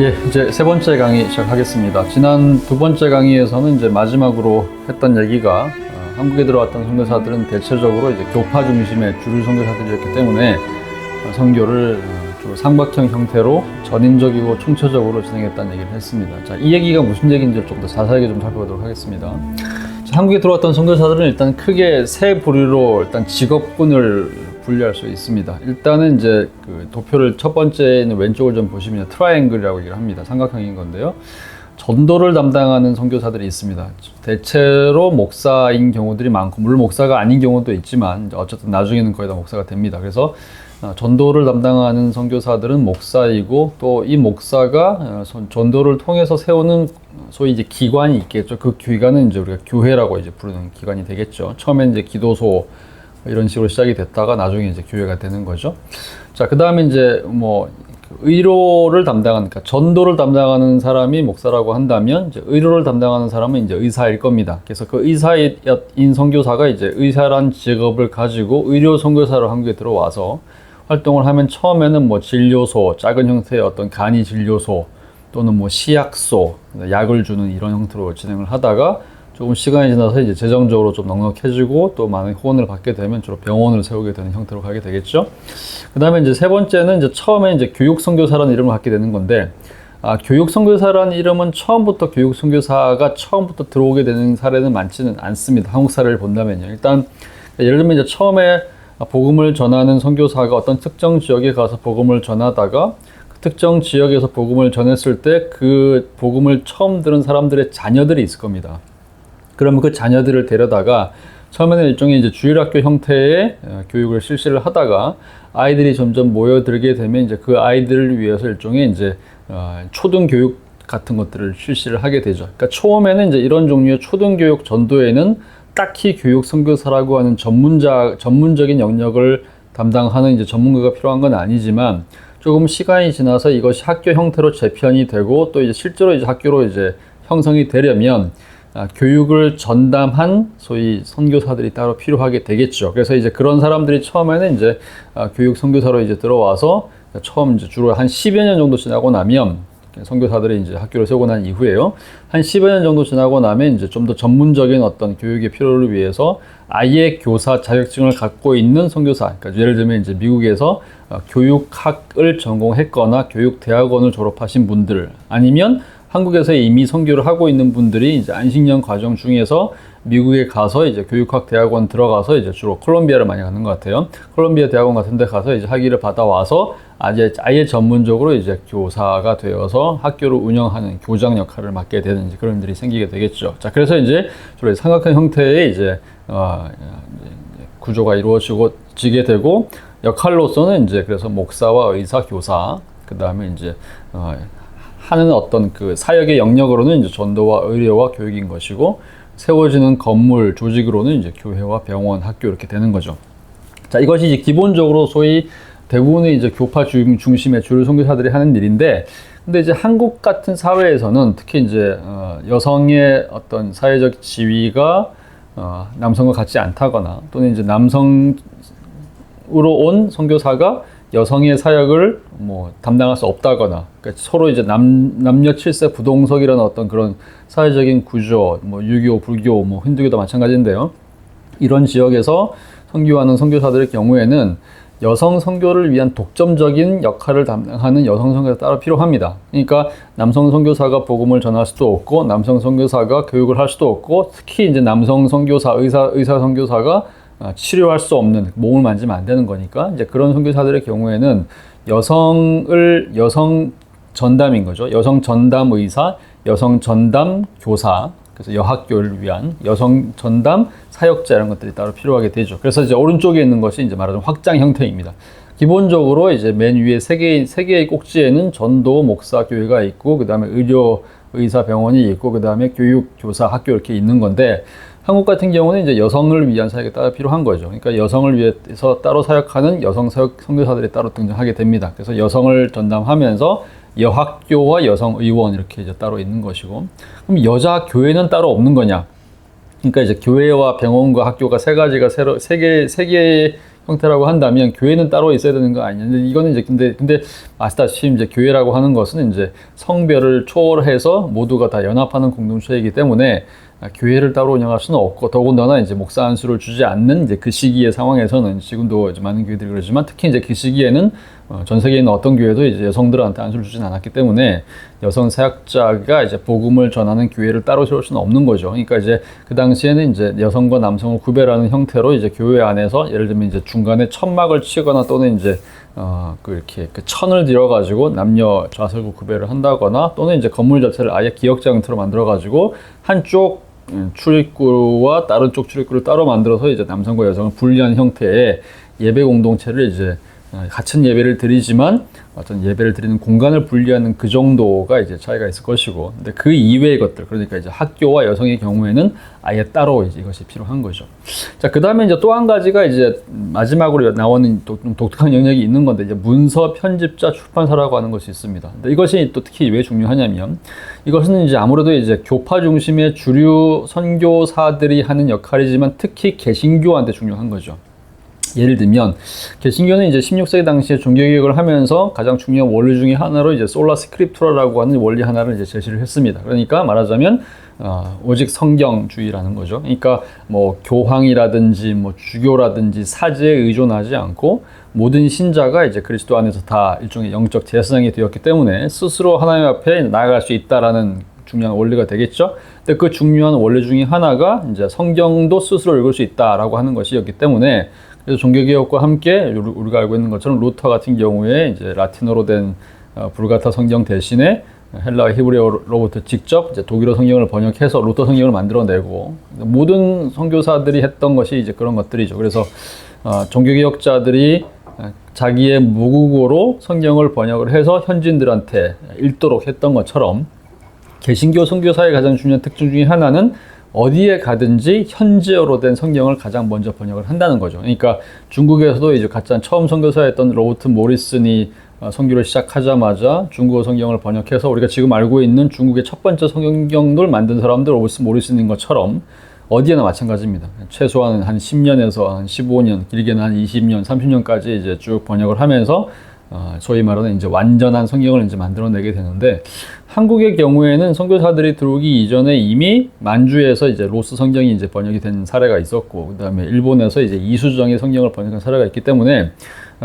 예, 이제 세 번째 강의 시작하겠습니다. 지난 두 번째 강의에서는 이제 마지막으로 했던 얘기가 어, 한국에 들어왔던 선교사들은 대체적으로 이제 교파 중심의 주류 선교사들이었기 때문에 어, 선교를 어, 주로 삼각형 형태로 전인적이고 총체적으로 진행했다는 얘기를 했습니다. 자, 이 얘기가 무슨 얘기인지 좀 더 자세하게 좀 살펴보도록 하겠습니다. 자, 한국에 들어왔던 선교사들은 일단 크게 세 부류로 일단 직업군을 분류할 수 있습니다. 일단은 이제 그 도표를 첫 번째 있는 왼쪽을 좀 보시면 트라이앵글이라고 얘기를 합니다. 삼각형인 건데요. 전도를 담당하는 선교사들이 있습니다. 대체로 목사인 경우들이 많고 물론 목사가 아닌 경우도 있지만 어쨌든 나중에는 거의 다 목사가 됩니다. 그래서 어, 전도를 담당하는 선교사들은 목사이고 또 이 목사가 어, 선- 전도를 통해서 세우는 소위 이제 기관이 있겠죠. 그 기관은 이제 우리가 교회라고 이제 부르는 기관이 되겠죠. 처음엔 이제 기도소 이런 식으로 시작이 됐다가 나중에 이제 교회가 되는 거죠. 자, 그 다음에 이제 뭐그 의료를 담당하는, 그러니까 전도를 담당하는 사람이 목사라고 한다면 이제 의료를 담당하는 사람은 이제 의사일 겁니다. 그래서 그 의사인 선교사가 이제 의사란 직업을 가지고 의료 선교사로 한국에 들어와서 활동을 하면 처음에는 뭐 진료소, 작은 형태의 어떤 간이 진료소 또는 뭐 시약소, 약을 주는 이런 형태로 진행을 하다가 조금 시간이 지나서 이제 재정적으로 좀 넉넉해지고 또 많은 후원을 받게 되면 주로 병원을 세우게 되는 형태로 가게 되겠죠. 그 다음에 이제 세 번째는 이제 처음에 이제 교육 선교사라는 이름을 갖게 되는 건데, 아, 교육 선교사라는 이름은 처음부터 교육 선교사가 처음부터 들어오게 되는 사례는 많지는 않습니다. 한국 사례를 본다면요. 일단 예를 들면 이제 처음에 복음을 전하는 선교사가 어떤 특정 지역에 가서 복음을 전하다가 그 특정 지역에서 복음을 전했을 때 그 복음을 처음 들은 사람들의 자녀들이 있을 겁니다. 그러면 그 자녀들을 데려다가 처음에는 일종의 이제 주일학교 형태의 어, 교육을 실시를 하다가 아이들이 점점 모여들게 되면 이제 그 아이들을 위해서 일종의 이제 어, 초등 교육 같은 것들을 실시를 하게 되죠. 그러니까 처음에는 이제 이런 종류의 초등 교육 전도에는 딱히 교육 선교사라고 하는 전문자 전문적인 영역을 담당하는 이제 전문가가 필요한 건 아니지만 조금 시간이 지나서 이것이 학교 형태로 재편이 되고 또 이제 실제로 이제 학교로 이제 형성이 되려면 아, 교육을 전담한 소위 선교사들이 따로 필요하게 되겠죠. 그래서 이제 그런 사람들이 처음에는 이제 아, 교육 선교사로 이제 들어와서 처음 이제 주로 한 10여 년 정도 지나고 나면 선교사들이 이제 학교를 세우고 난 이후에요. 한 10여 년 정도 지나고 나면 이제 좀 더 전문적인 어떤 교육의 필요를 위해서 아예 교사 자격증을 갖고 있는 선교사. 그러니까 예를 들면 이제 미국에서 어, 교육학을 전공했거나 교육대학원을 졸업하신 분들 아니면 한국에서 이미 선교를 하고 있는 분들이 이제 안식년 과정 중에서 미국에 가서 이제 교육학 대학원 들어가서 이제 주로 콜롬비아를 많이 가는 것 같아요. 콜롬비아 대학원 같은 데 가서 이제 학위를 받아와서 아예, 아예 전문적으로 이제 교사가 되어서 학교를 운영하는 교장 역할을 맡게 되는 그런 일이 생기게 되겠죠. 자, 그래서 이제 주로 삼각형 형태의 이제, 어, 구조가 이루어지고 지게 되고 역할로서는 이제 그래서 목사와 의사, 교사, 그 다음에 이제, 어, 하는 어떤 그 사역의 영역으로는 이제 전도와 의료와 교육인 것이고 세워지는 건물 조직으로는 이제 교회와 병원, 학교 이렇게 되는 거죠. 자, 이것이 이제 기본적으로 소위 대부분의 이제 교파 중- 중심의 주류 선교사들이 하는 일인데, 근데 이제 한국 같은 사회에서는 특히 이제 어, 여성의 어떤 사회적 지위가 어, 남성과 같지 않다거나 또는 이제 남성으로 온 선교사가 여성의 사역을 뭐 담당할 수 없다거나 그러니까 서로 이제 남 남녀 칠세 부동석이라는 어떤 그런 사회적인 구조 뭐 유교 불교 뭐 힌두교도 마찬가지인데요. 이런 지역에서 선교하는 선교사들의 경우에는 여성 선교를 위한 독점적인 역할을 담당하는 여성 선교사가 따로 필요합니다. 그러니까 남성 선교사가 복음을 전할 수도 없고 남성 선교사가 교육을 할 수도 없고 특히 이제 남성 선교사 의사 의사 선교사가 아, 치료할 수 없는 몸을 만지면 안 되는 거니까 이제 그런 선교사들의 경우에는 여성을 여성 전담인 거죠. 여성 전담 의사, 여성 전담 교사, 그래서 여학교를 위한 여성 전담 사역자 이런 것들이 따로 필요하게 되죠. 그래서 이제 오른쪽에 있는 것이 이제 말하자면 확장 형태입니다. 기본적으로 이제 맨 위에 세 개의 세 개의 꼭지에는 전도 목사 교회가 있고 그다음에 의료 의사 병원이 있고 그다음에 교육 교사 학교 이렇게 있는 건데 한국 같은 경우는 이제 여성을 위한 사역이 따로 필요한 거죠. 그러니까 여성을 위해서 따로 사역하는 여성 사역 선교사들이 따로 등장하게 됩니다. 그래서 여성을 전담하면서 여학교와 여성 의원 이렇게 이제 따로 있는 것이고 그럼 여자 교회는 따로 없는 거냐? 그러니까 이제 교회와 병원과 학교가 세 가지가 새로 세개세 개의 형태라고 한다면 교회는 따로 있어야 되는 거 아니냐. 근데 이거는 이제 근데 근데 아시다시피 이제 교회라고 하는 것은 이제 성별을 초월해서 모두가 다 연합하는 공동체이기 때문에 아, 교회를 따로 운영할 수는 없고 더군다나 이제 목사 안수를 주지 않는 이제 그 시기의 상황에서는 지금도 이제 많은 교회들이 그러지만 특히 이제 그 시기에는 어, 전 세계에 있는 어떤 교회도 이제 여성들한테 안수를 주진 않았기 때문에 여성 사역자가 이제 복음을 전하는 교회를 따로 세울 수는 없는 거죠. 그러니까 이제 그 당시에는 이제 여성과 남성을 구별하는 형태로 이제 교회 안에서 예를 들면 이제 중간에 천막을 치거나 또는 이제 어, 그 이렇게 그 천을 들여가지고 남녀 좌설구 구별을 한다거나 또는 이제 건물 자체를 아예 기역자 형태로 만들어가지고 한쪽 음, 출입구와 다른 쪽 출입구를 따로 만들어서 이제 남성과 여성을 분리한 형태의 예배 공동체를 이제 어, 같은 예배를 드리지만 어떤 예배를 드리는 공간을 분리하는 그 정도가 이제 차이가 있을 것이고, 근데 그 이외의 것들, 그러니까 이제 학교와 여성의 경우에는 아예 따로 이제 이것이 필요한 거죠. 자, 그 다음에 이제 또 한 가지가 이제 마지막으로 나오는 또 좀 독특한 영역이 있는 건데, 이제 문서 편집자 출판사라고 하는 것이 있습니다. 근데 이것이 또 특히 왜 중요하냐면, 이것은 이제 아무래도 이제 교파 중심의 주류 선교사들이 하는 역할이지만 특히 개신교한테 중요한 거죠. 예를 들면 개신교는 이제 16세기 당시에 종교개혁을 하면서 가장 중요한 원리 중에 하나로 이제 솔라 스크립투라라고 하는 원리 하나를 이제 제시를 했습니다. 그러니까 말하자면 어, 오직 성경주의라는 거죠. 그러니까 뭐 교황이라든지 뭐 주교라든지 사제에 의존하지 않고 모든 신자가 이제 그리스도 안에서 다 일종의 영적 재성이 되었기 때문에 스스로 하나님 앞에 나아갈 수 있다라는 중요한 원리가 되겠죠. 근데 그 중요한 원리 중에 하나가 이제 성경도 스스로 읽을 수 있다라고 하는 것이었기 때문에 종교개혁과 함께 우리가 알고 있는 것처럼 루터 같은 경우에 이제 라틴어로 된 어, 불가타 성경 대신에 헬라 히브리어로부터 직접 이제 독일어 성경을 번역해서 루터 성경을 만들어내고 모든 선교사들이 했던 것이 이제 그런 것들이죠. 그래서 어, 종교개혁자들이 자기의 모국어로 성경을 번역을 해서 현지인들한테 읽도록 했던 것처럼 개신교 선교사의 가장 중요한 특징 중에 하나는 어디에 가든지 현지어로 된 성경을 가장 먼저 번역을 한다는 거죠. 그러니까 중국에서도 이제 가장 처음 선교사였던 로버트 모리슨이 어, 선교를 시작하자마자 중국어 성경을 번역해서 우리가 지금 알고 있는 중국의 첫 번째 성경을 만든 사람들 로버트 모리슨인 것처럼 어디에나 마찬가지입니다. 최소한 한 10년에서 한 15년, 길게는 한 20년, 30년까지 이제 쭉 번역을 하면서 어, 소위 말하는 이제 완전한 성경을 이제 만들어내게 되는데 한국의 경우에는 선교사들이 들어오기 이전에 이미 만주에서 이제 로스 성경이 이제 번역이 된 사례가 있었고 그다음에 일본에서 이제 이수정의 성경을 번역한 사례가 있기 때문에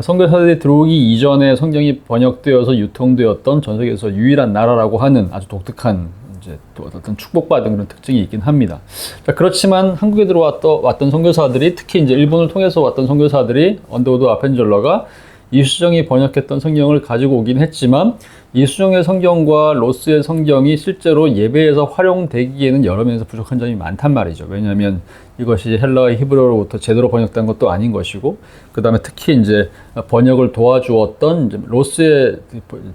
선교사들이 들어오기 이전에 성경이 번역되어서 유통되었던 전 세계에서 유일한 나라라고 하는 아주 독특한 이제 또 어떤 축복받은 그런 특징이 있긴 합니다. 자, 그렇지만 한국에 들어왔던 왔던 선교사들이 특히 이제 일본을 통해서 왔던 선교사들이 언더우드 아펜젤러가 이수정이 번역했던 성경을 가지고 오긴 했지만 이수정의 성경과 로스의 성경이 실제로 예배에서 활용되기에는 여러 면에서 부족한 점이 많단 말이죠. 왜냐하면 이것이 헬라의 히브리어로부터 제대로 번역된 것도 아닌 것이고, 그 다음에 특히 이제 번역을 도와주었던 로스의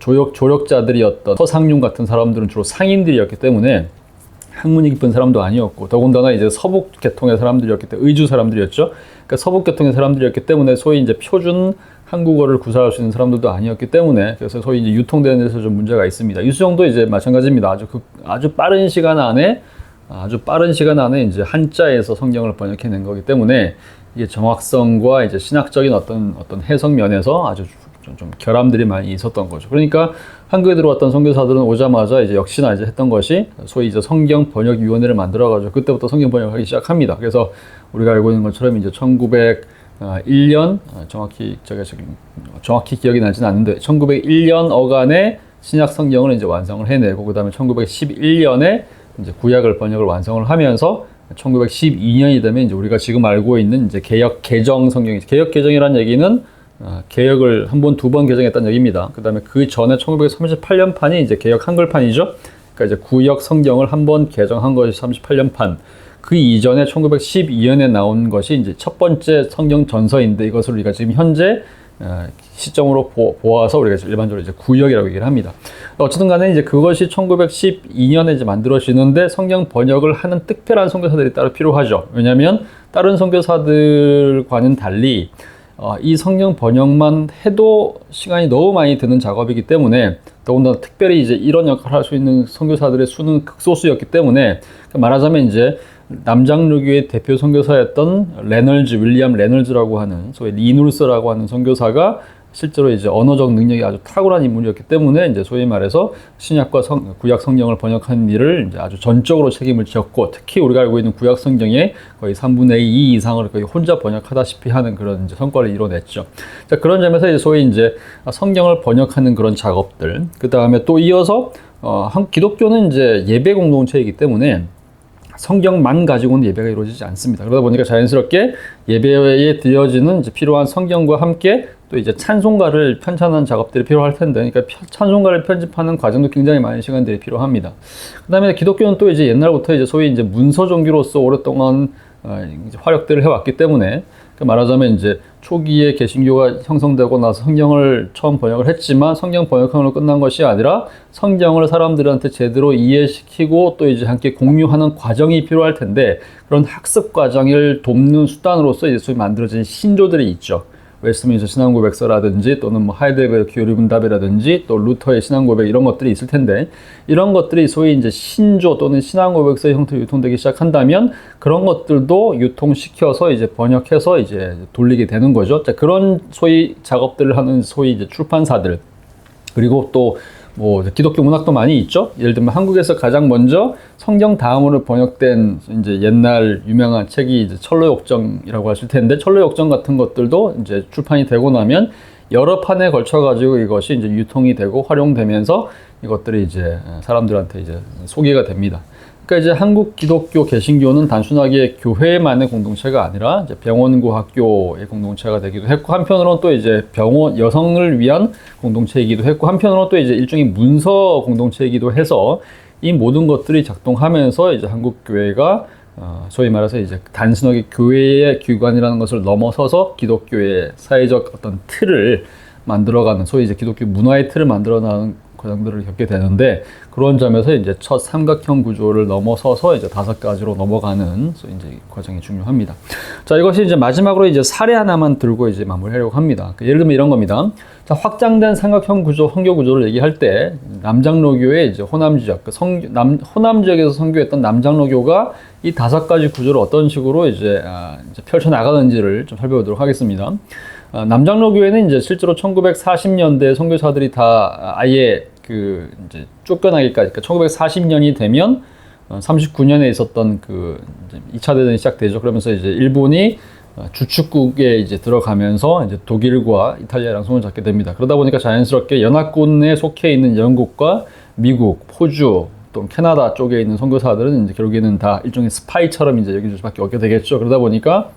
조력, 조력자들이었던 서상륜 같은 사람들은 주로 상인들이었기 때문에 학문이 깊은 사람도 아니었고, 더군다나 이제 서북 계통의 사람들이었기 때문에 의주 사람들이었죠. 그러니까 서북 계통의 사람들이었기 때문에 소위 이제 표준 한국어를 구사할 수 있는 사람들도 아니었기 때문에 그래서 소위 이제 유통되는 데서 좀 문제가 있습니다. 이수정도 이제 마찬가지입니다. 아주 그, 아주 빠른 시간 안에 아주 빠른 시간 안에 이제 한자에서 성경을 번역해낸 거기 때문에 이게 정확성과 이제 신학적인 어떤 어떤 해석 면에서 아주 좀, 좀 결함들이 많이 있었던 거죠. 그러니까 한국에 들어왔던 선교사들은 오자마자 이제 역시나 이제 했던 것이 소위 이제 성경 번역 위원회를 만들어 가지고 그때부터 성경 번역하기 시작합니다. 그래서 우리가 알고 있는 것처럼 이제 1900 1년 어, 정확히 제가 지금 정확히 기억이 나지는 않는데 1901년 어간에 신약 성경을 이제 완성을 해내고 그다음에 1911년에 이제 구약을 번역을 완성을 하면서 1912년이 되면 이제 우리가 지금 알고 있는 이제 개혁 개정 성경이 개혁 개정이라는 얘기는 어, 개혁을 한 번, 두 번 개정했다는 얘기입니다. 그 다음에 그 전에 1938년 판이 이제 개혁 한글판이죠. 그러니까 이제 구역 성경을 한 번 개정한 것이 38년 판. 그 이전에 1912년에 나온 것이 이제 첫 번째 성경 전서인데 이것을 우리가 지금 현재 어, 시점으로 보 아서 우리가 일반적으로 이제 구역이라고 얘기를 합니다. 어쨌든 간에 이제 그것이 1912년에 이제 만들어지는데 성경 번역을 하는 특별한 선교사들이 따로 필요하죠. 왜냐하면 다른 선교사들과는 달리 어, 이 성경 번역만 해도 시간이 너무 많이 드는 작업이기 때문에 더군다나 특별히 이제 이런 역할을 할 수 있는 선교사들의 수는 극소수였기 때문에 말하자면 이제 남장로교의 대표 선교사였던 레널즈 윌리엄 레널즈라고 하는 소위 리누르스라고 하는 선교사가 실제로 이제 언어적 능력이 아주 탁월한 인물이었기 때문에 이제 소위 말해서 신약과 성, 구약 성경을 번역한 일을 이제 아주 전적으로 책임을 지었고 특히 우리가 알고 있는 구약 성경의 거의 3분의 2 이상을 거의 혼자 번역하다시피 하는 그런 이제 성과를 이뤄냈죠. 자 그런 점에서 이제 소위 이제 성경을 번역하는 그런 작업들 그 다음에 또 이어서 어, 한 기독교는 이제 예배 공동체이기 때문에 성경만 가지고는 예배가 이루어지지 않습니다. 그러다 보니까 자연스럽게 예배에 드려지는 필요한 성경과 함께 또 이제 찬송가를 편찬하는 작업들이 필요할 텐데, 그러니까 찬송가를 편집하는 과정도 굉장히 많은 시간들이 필요합니다. 그다음에 기독교는 또 이제 옛날부터 이제 소위 이제 문서 종교로서 오랫동안 어, 활약들을 해왔기 때문에 그 말하자면 이제 초기에 개신교가 형성되고 나서 성경을 처음 번역을 했지만 성경 번역으로 끝난 것이 아니라 성경을 사람들한테 제대로 이해시키고 또 이제 함께 공유하는 과정이 필요할 텐데 그런 학습 과정을 돕는 수단으로서 소위 만들어진 신조들이 있죠. 웨스트민스터 신앙고백서라든지 또는 뭐 하이데베르 교리문답이라든지 또 루터의 신앙고백 이런 것들이 있을 텐데 이런 것들이 소위 이제 신조 또는 신앙고백서의 형태로 유통되기 시작한다면 그런 것들도 유통시켜서 이제 번역해서 이제 돌리게 되는 거죠. 자, 그런 소위 작업들을 하는 소위 이제 출판사들 그리고 또 뭐 기독교 문학도 많이 있죠. 예를 들면 한국에서 가장 먼저 성경 다음으로 번역된 이제 옛날 유명한 책이 이제 철로역정이라고 하실 텐데 철로역정 같은 것들도 이제 출판이 되고 나면 여러 판에 걸쳐 가지고 이것이 이제 유통이 되고 활용되면서 이것들이 이제 사람들한테 이제 소개가 됩니다. 그러니까 이제 한국 기독교 개신교는 단순하게 교회만의 공동체가 아니라 이제 병원고 학교의 공동체가 되기도 했고 한편으로는 또 이제 병원 여성을 위한 공동체이기도 했고 한편으로는 또 이제 일종의 문서 공동체이기도 해서 이 모든 것들이 작동하면서 이제 한국 교회가 어, 소위 말해서 이제 단순하게 교회의 기관이라는 것을 넘어서서 기독교의 사회적 어떤 틀을 만들어가는 소위 이제 기독교 문화의 틀을 만들어가는 과정들을 겪게 되는데 그런 점에서 이제 첫 삼각형 구조를 넘어서서 이제 다섯 가지로 넘어가는 이제 과정이 중요합니다. 자 이것이 이제 마지막으로 이제 사례 하나만 들고 이제 마무리하려고 합니다. 그 예를 들면 이런 겁니다. 자 확장된 삼각형 구조, 성교 구조를 얘기할 때 남장로교의 이제 호남 지역, 그 성, 남, 호남 지역에서 선교했던 남장로교가 이 다섯 가지 구조를 어떤 식으로 이제, 아, 이제 펼쳐 나가는지를 좀 살펴보도록 하겠습니다. 아, 남장로교회는 이제 실제로 1940년대 선교사들이 다 아예 그 이제 쫓겨나기까지 그러니까 1940년이 되면 39년에 어, 있었던 그 2차 대전이 시작되죠. 그러면서 이제 일본이 어, 주축국에 이제 들어가면서 이제 독일과 이탈리아랑 손을 잡게 됩니다. 그러다 보니까 자연스럽게 연합군에 속해 있는 영국과 미국, 호주, 또 캐나다 쪽에 있는 선교사들은 이제 결국에는 다 일종의 스파이처럼 이제 여기 수밖에 없게 되겠죠. 그러다 보니까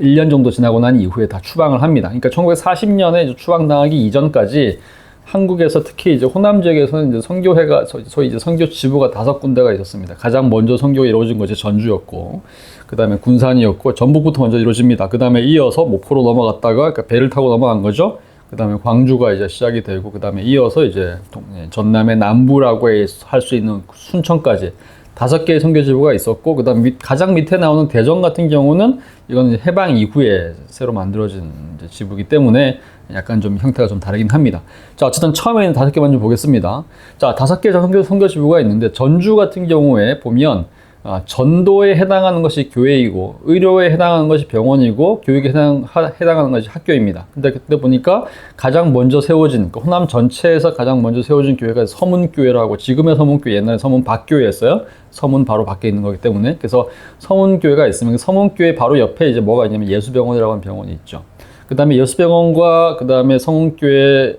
1년 정도 지나고 난 이후에 다 추방을 합니다. 그러니까 1940년에 추방당하기 이전까지 한국에서 특히 이제 호남 지역에서는 이제 선교회가 소위 이제 선교 지부가 다섯 군데가 있었습니다. 가장 먼저 선교가 이루어진 것이 전주였고, 그 다음에 군산이었고, 전북부터 먼저 이루어집니다. 그 다음에 이어서 목포로 넘어갔다가 그러니까 배를 타고 넘어간 거죠. 그 다음에 광주가 이제 시작이 되고, 그 다음에 이어서 이제 예, 전남의 남부라고 할 수 있는 순천까지 다섯 개의 선교 지부가 있었고, 그 다음 가장 밑에 나오는 대전 같은 경우는 이거는 해방 이후에 새로 만들어진 지부기 때문에 약간 좀 형태가 좀 다르긴 합니다. 자, 어쨌든 처음에는 다섯 개만 좀 보겠습니다. 자, 다섯 개 선교, 선교지부가 있는데, 전주 같은 경우에 보면, 아, 전도에 해당하는 것이 교회이고, 의료에 해당하는 것이 병원이고, 교육에 해당, 하, 해당하는 것이 학교입니다. 근데 그때 보니까 가장 먼저 세워진, 그 호남 전체에서 가장 먼저 세워진 교회가 서문교회라고, 지금의 서문교회, 옛날에 서문 박교회였어요. 서문 바로 밖에 있는 거기 때문에. 그래서 서문교회가 있으면, 그 서문교회 바로 옆에 이제 뭐가 있냐면 예수병원이라고 하는 병원이 있죠. 그 다음에 여수병원과 그 다음에 성교회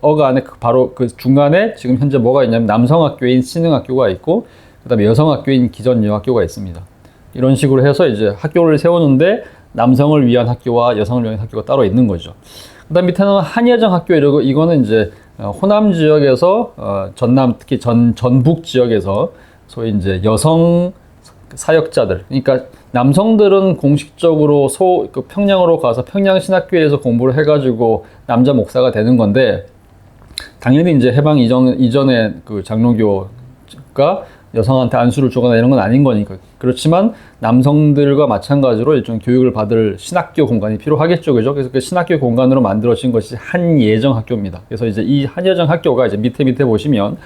어가 안에 그 바로 그 중간에 지금 현재 뭐가 있냐면 남성학교인 신흥학교가 있고 그 다음에 여성 학교인 기전여학교가 있습니다. 이런 식으로 해서 이제 학교를 세우는데 남성을 위한 학교와 여성을 위한 학교가 따로 있는 거죠. 그 다음 밑에는 한여정 학교 이러고 이거는 이제 어, 호남 지역에서 어, 전남 특히 전 전북 지역에서 소위 이제 여성 사역자들 그러니까 남성들은 공식적으로 소, 그 평양으로 가서 평양 신학교에서 공부를 해가지고 남자 목사가 되는 건데 당연히 이제 해방 이전 이전에 그 장로교가 여성한테 안수를 주거나 이런 건 아닌 거니까 그렇지만 남성들과 마찬가지로 일종 교육을 받을 신학교 공간이 필요하겠죠, 그죠? 그래서 그 신학교 공간으로 만들어진 것이 한예정 학교입니다. 그래서 이제 이 한예정 학교가 이제 밑에 밑에 보시면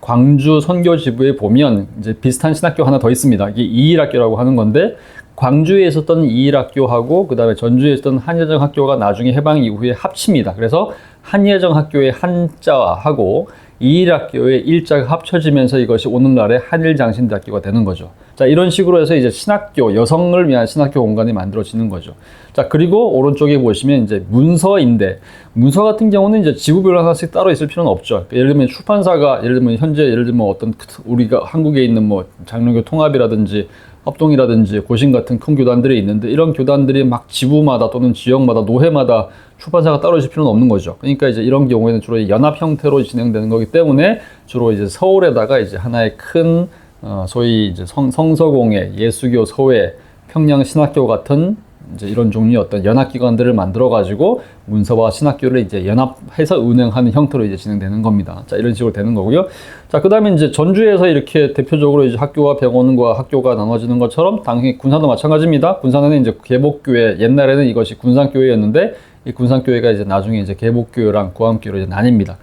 광주 선교지부에 보면 이제 비슷한 신학교 하나 더 있습니다. 이게 이일학교라고 하는 건데 광주에 있었던 이일학교하고 그다음에 전주에 있었던 한예정 학교가 나중에 해방 이후에 합칩니다. 그래서 한예정 학교의 한자하고 이일학교의 일자가 합쳐지면서 이것이 오늘날의 한일장신대학교가 되는 거죠. 자, 이런 식으로 해서 이제 신학교, 여성을 위한 신학교 공간이 만들어지는 거죠. 자, 그리고 오른쪽에 보시면 이제 문서인데, 문서 같은 경우는 이제 지부별로 하나씩 따로 있을 필요는 없죠. 그러니까 예를 들면 출판사가, 예를 들면 현재, 예를 들면 어떤 우리가 한국에 있는 뭐 장로교 통합이라든지 합동이라든지 고신 같은 큰 교단들이 있는데 이런 교단들이 막 지부마다 또는 지역마다 노회마다 출판사가 따로 있을 필요는 없는 거죠. 그러니까 이제 이런 경우에는 주로 연합 형태로 진행되는 거기 때문에 주로 이제 서울에다가 이제 하나의 큰 어, 소위 이제 성, 성서공회, 예수교, 서회, 평양 신학교 같은 이제 이런 종류의 어떤 연합기관들을 만들어 가지고 문서와 신학교를 이제 연합해서 운영하는 형태로 이제 진행되는 겁니다. 자, 이런 식으로 되는 거고요. 자, 그 다음에 이제 전주에서 이렇게 대표적으로 이제 학교와 병원과 학교가 나눠지는 것처럼 당연히 군산도 마찬가지입니다. 군산에는 이제 개복교회, 옛날에는 이것이 군산교회였는데 이 군산교회가 이제 나중에 이제 개복교회랑 구암교회로 이제 나뉩니다.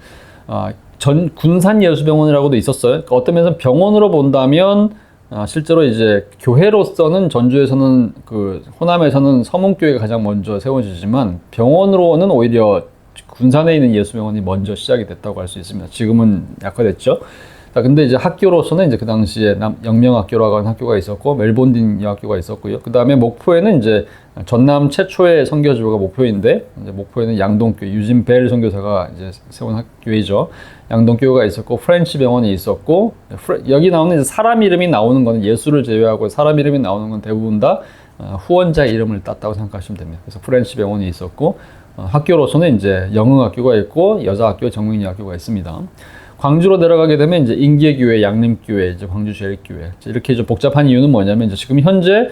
아, 전 군산예수병원이라고도 있었어요. 그러니까 어떤 면에서 병원으로 본다면 아, 실제로 이제 교회로서는 전주에서는 그 호남에서는 서문교회가 가장 먼저 세워지지만 병원으로는 오히려 군산에 있는 예수병원이 먼저 시작이 됐다고 할 수 있습니다. 지금은 약화됐죠. 자, 근데 이제 학교로서는 이제 그 당시에 남, 영명학교라고 하는 학교가 있었고, 멜본딘 여학교가 있었고요. 그 다음에 목포에는 이제 전남 최초의 선교지부가 목포인데, 이제 목포에는 양동교, 유진 벨 선교사가 이제 세운 학교이죠. 양동교가 있었고, 프렌치 병원이 있었고, 프레, 여기 나오는 사람 이름이 나오는 거는 예수를 제외하고 사람 이름이 나오는 건 대부분 다 어, 후원자 이름을 땄다고 생각하시면 됩니다. 그래서 프렌치 병원이 있었고, 어, 학교로서는 이제 영흥학교가 있고, 여자학교, 정민이 학교가 있습니다. 광주로 내려가게 되면 이제 인계교회, 양림교회, 이제 광주 제일교회 이렇게 이제 복잡한 이유는 뭐냐면 이제 지금 현재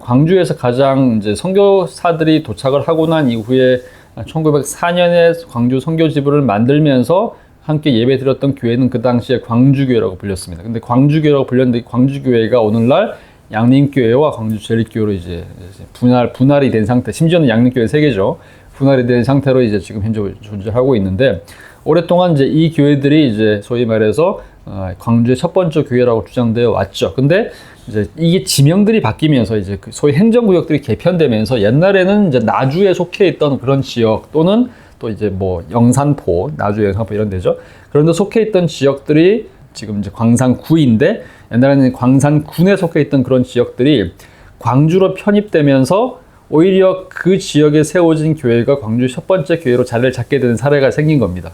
광주에서 가장 이제 선교사들이 도착을 하고 난 이후에 1904년에 광주 선교지부를 만들면서 함께 예배 드렸던 교회는 그 당시에 광주교회라고 불렸습니다. 근데 광주교회라고 불렸는데 광주교회가 오늘날 양림교회와 광주 제일교회로 이제 분할 분할이 된 상태. 심지어는 양림교회 세 개죠. 분할이 된 상태로 이제 지금 현재 존재하고 있는데 오랫동안 이제 이 교회들이 이제 소위 말해서 어, 광주의 첫 번째 교회라고 주장되어 왔죠. 근데 이제 이게 지명들이 바뀌면서 이제 그 소위 행정구역들이 개편되면서 옛날에는 이제 나주에 속해 있던 그런 지역 또는 또 이제 뭐 영산포, 나주 영산포 이런 데죠. 그런데 속해 있던 지역들이 지금 이제 광산구인데 옛날에는 광산군에 속해 있던 그런 지역들이 광주로 편입되면서 오히려 그 지역에 세워진 교회가 광주 첫 번째 교회로 자리를 잡게 되는 사례가 생긴 겁니다.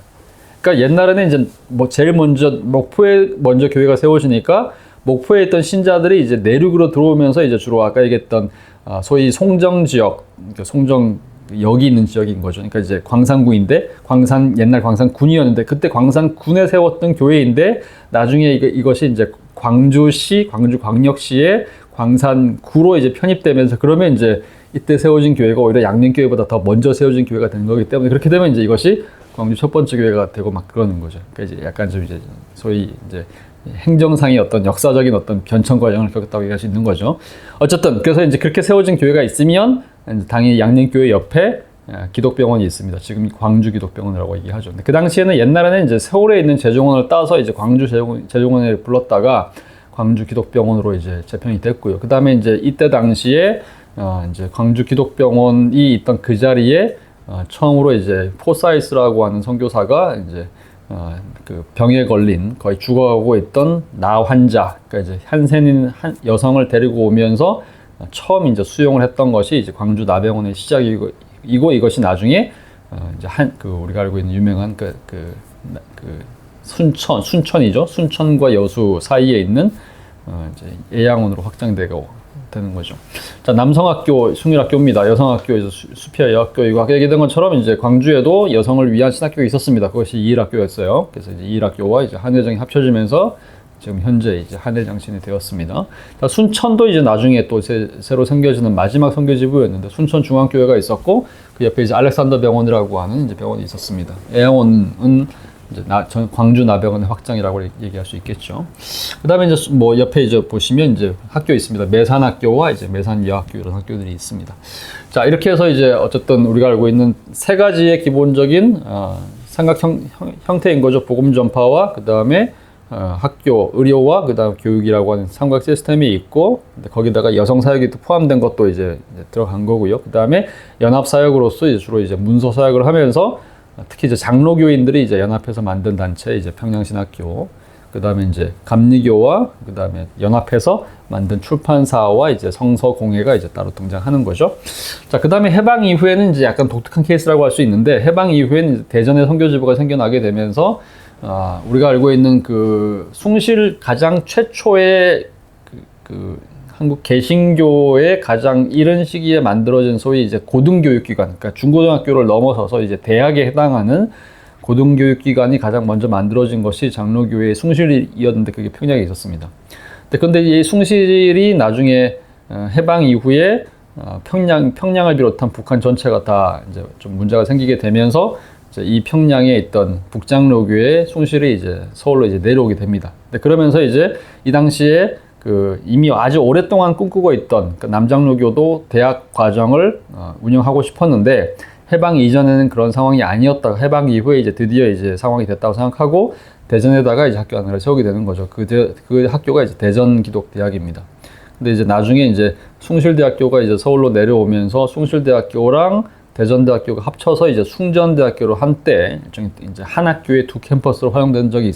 그러니까 옛날에는 이제 뭐 제일 먼저 목포에 먼저 교회가 세워지니까 목포에 있던 신자들이 이제 내륙으로 들어오면서 이제 주로 아까 얘기했던 아, 소위 송정 지역, 그러니까 송정 여기 있는 지역인 거죠. 그러니까 이제 광산구인데 광산 옛날 광산군이었는데 그때 광산군에 세웠던 교회인데 나중에 이것이 이제 광주시, 광주광역시의 광산구로 이제 편입되면서 그러면 이제 이때 세워진 교회가 오히려 양림교회보다 더 먼저 세워진 교회가 되는 거기 때문에 그렇게 되면 이제 이것이 광주 첫 번째 교회가 되고 막 그러는 거죠. 그러니까 이제 약간 좀 이제 소위 이제 행정상의 어떤 역사적인 어떤 변천 과정을 겪었다고 얘기할 수 있는 거죠. 어쨌든 그래서 이제 그렇게 세워진 교회가 있으면 당연히 양림교회 옆에 기독병원이 있습니다. 지금 광주 기독병원이라고 얘기하죠. 근데 그 당시에는 옛날에는 이제 서울에 있는 재종원을 따서 이제 광주 재종원, 에 불렀다가 광주 기독병원으로 이제 재편이 됐고요. 그 다음에 이제 이때 당시에 어 이제 광주 기독병원이 있던 그 자리에 어, 처음으로 이제 포사이스라고 하는 선교사가 이제 어, 그 병에 걸린 거의 죽어가고 있던 나 환자, 그러니까 이제 한센인 한 여성을 데리고 오면서 처음 이제 수용을 했던 것이 이제 광주 나병원의 시작이고 이고 이것이 나중에 어, 이제 한 그 우리가 알고 있는 유명한 그, 그, 그 순천 순천이죠? 순천과 여수 사이에 있는 어, 이제 예양원으로 확장되고 되는 거죠. 자, 남성학교 숭일학교입니다. 여성학교에서 수피아 여학교이고 아까 얘기된 것처럼 이제 광주에도 여성을 위한 신학교가 있었습니다. 그것이 이일학교였어요. 그래서 이제 이일학교와 이제 한예정이 합쳐지면서 지금 현재 이제 한일장신이 되었습니다. 자, 순천도 이제 나중에 또 새, 로 생겨지는 마지막 선교지부였는데 순천 중앙교회가 있었고 그 옆에 이제 알렉산더 병원이라고 하는 이제 병원이 있었습니다. 애원은 이제 나, 전 광주 나병원의 확장이라고 얘기할 수 있겠죠. 그 다음에 이제 뭐 옆에 이제 보시면 이제 학교 있습니다. 매산학교와 이제 매산여학교 이런 학교들이 있습니다. 자, 이렇게 해서 이제 어쨌든 우리가 알고 있는 세 가지의 기본적인 어, 삼각형 형, 태인 거죠. 복음 전파와 그 다음에 어, 학교 의료와 그다음 교육이라고 하는 삼각 시스템이 있고 거기다가 여성 사역이 또 포함된 것도 이제, 이제 들어간 거고요. 그다음에 연합 사역으로서 주로 이제 문서 사역을 하면서 특히 이제 장로교인들이 이제 연합해서 만든 단체 이제 평양신학교 그다음에 이제 감리교와 그다음에 연합해서 만든 출판사와 이제 성서 공회가 이제 따로 등장하는 거죠. 자, 그다음에 해방 이후에는 이제 약간 독특한 케이스라고 할 수 있는데 해방 이후에는 대전에 선교지부가 생겨나게 되면서 아, 우리가 알고 있는 그 숭실 가장 최초의 그, 그 한국 개신교의 가장 이른 시기에 만들어진 소위 이제 고등교육기관, 그러니까 중고등학교를 넘어서서 이제 대학에 해당하는 고등교육기관이 가장 먼저 만들어진 것이 장로교회의 숭실이었는데 그게 평양에 있었습니다. 근데 이 숭실이 나중에 어, 해방 이후에 어, 평양 평양을 비롯한 북한 전체가 다 이제 좀 문제가 생기게 되면서 이 평양에 있던 북장로교회 숭실이 이제 서울로 이제 내려오게 됩니다. 그러면서 이제 이 당시에 그 이미 아주 오랫동안 꿈꾸고 있던 그 남장로교도 대학 과정을 어, 운영하고 싶었는데 해방 이전에는 그런 상황이 아니었다가 해방 이후에 이제 드디어 이제 상황이 됐다고 생각하고 대전에다가 이제 학교 하나를 세우게 되는 거죠. 그, 대, 그 학교가 이제 대전 기독 대학입니다. 근데 이제 나중에 이제 숭실대학교가 이제 서울로 내려오면서 숭실대학교랑 대전대학교가 합쳐서 이제 숭전대학교로 한때 이제 한 학교의 두 캠퍼스로 활용된 적이.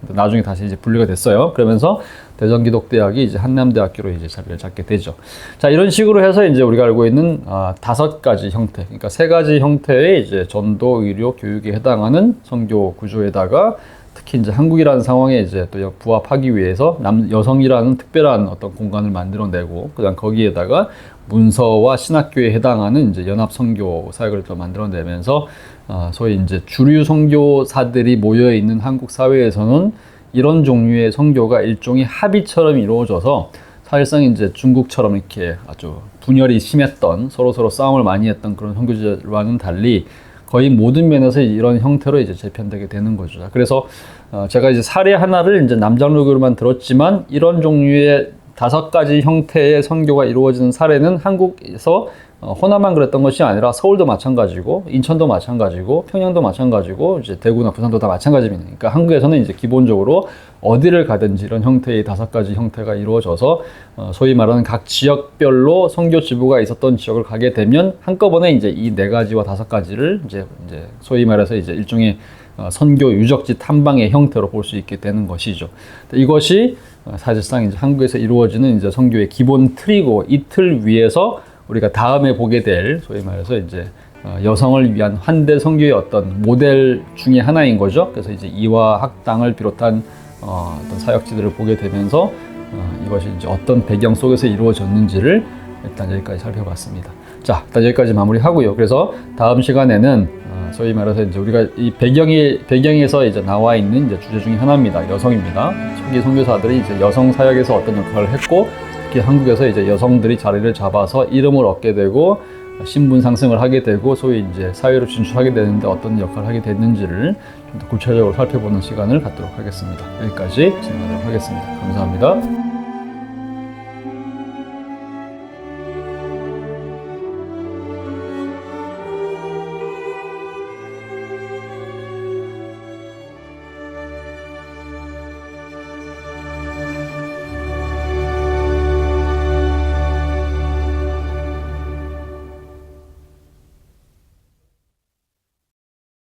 근데 나중에 다시 이제 분리가 됐어요. 그러면서 대전기독대학이 이제 한남대학교로 이제 자리를 잡게 되죠. 자 이런 식으로 해서 이제 우리가 알고 있는 아, 다섯 가지 형태, 그러니까 세 가지 형태의 이제 전도, 의료, 교육에 해당하는 선교 구조에다가 특히 이제 한국이라는 상황에 이제 또 부합하기 위해서 남 여성이라는 특별한 어떤 공간을 만들어내고 그다음 거기에다가 문서와 신학교에 해당하는 이제 연합 선교 사역을 또 만들어내면서 어, 소위 이제 주류 선교사들이 모여 있는 한국 사회에서는 이런 종류의 선교가 일종의 합의처럼 이루어져서 사실상 이제 중국처럼 이렇게 아주 분열이 심했던 서로 서로 싸움을 많이 했던 그런 선교지와는 달리 거의 모든 면에서 이런 형태로 이제 재편되게 되는 거죠. 그래서 어, 제가 이제 사례 하나를 이제 남장로교로만 들었지만 이런 종류의 다섯 가지 형태의 선교가 이루어지는 사례는 한국에서 어, 호남만 그랬던 것이 아니라 서울도 마찬가지고 인천도 마찬가지고 평양도 마찬가지고 이제 대구나 부산도 다 마찬가지입니다. 그러니까 한국에서는 이제 기본적으로 어디를 가든지 이런 형태의 다섯 가지 형태가 이루어져서 어, 소위 말하는 각 지역별로 선교 지부가 있었던 지역을 가게 되면 한꺼번에 이제 이 네 가지와 다섯 가지를 이제 이제 소위 말해서 이제 일종의 어, 선교 유적지 탐방의 형태로 볼 수 있게 되는 것이죠. 이것이 어, 사실상 이제 한국에서 이루어지는 이제 선교의 기본 틀이고 이 틀 위에서 우리가 다음에 보게 될 소위 말해서 이제 어, 여성을 위한 환대 선교의 어떤 모델 중에 하나인 거죠. 그래서 이제 이화 학당을 비롯한 어, 어떤 사역지들을 보게 되면서 어, 이것이 이제 어떤 배경 속에서 이루어졌는지를 일단 여기까지 살펴봤습니다. 자, 일단 여기까지 마무리하고요. 그래서 다음 시간에는 어, 소위 말해서 이제 우리가 이 배경이 배경에서 이제 나와 있는 이제 주제 중에 하나입니다. 여성입니다. 초기 선교사들이 이제 여성 사역에서 어떤 역할을 했고 특히 한국에서 이제 여성들이 자리를 잡아서 이름을 얻게 되고 신분 상승을 하게 되고 소위 이제 사회로 진출하게 되는데 어떤 역할을 하게 됐는지를 좀 더 구체적으로 살펴보는 시간을 갖도록 하겠습니다. 여기까지 진행하도록 하겠습니다. 감사합니다.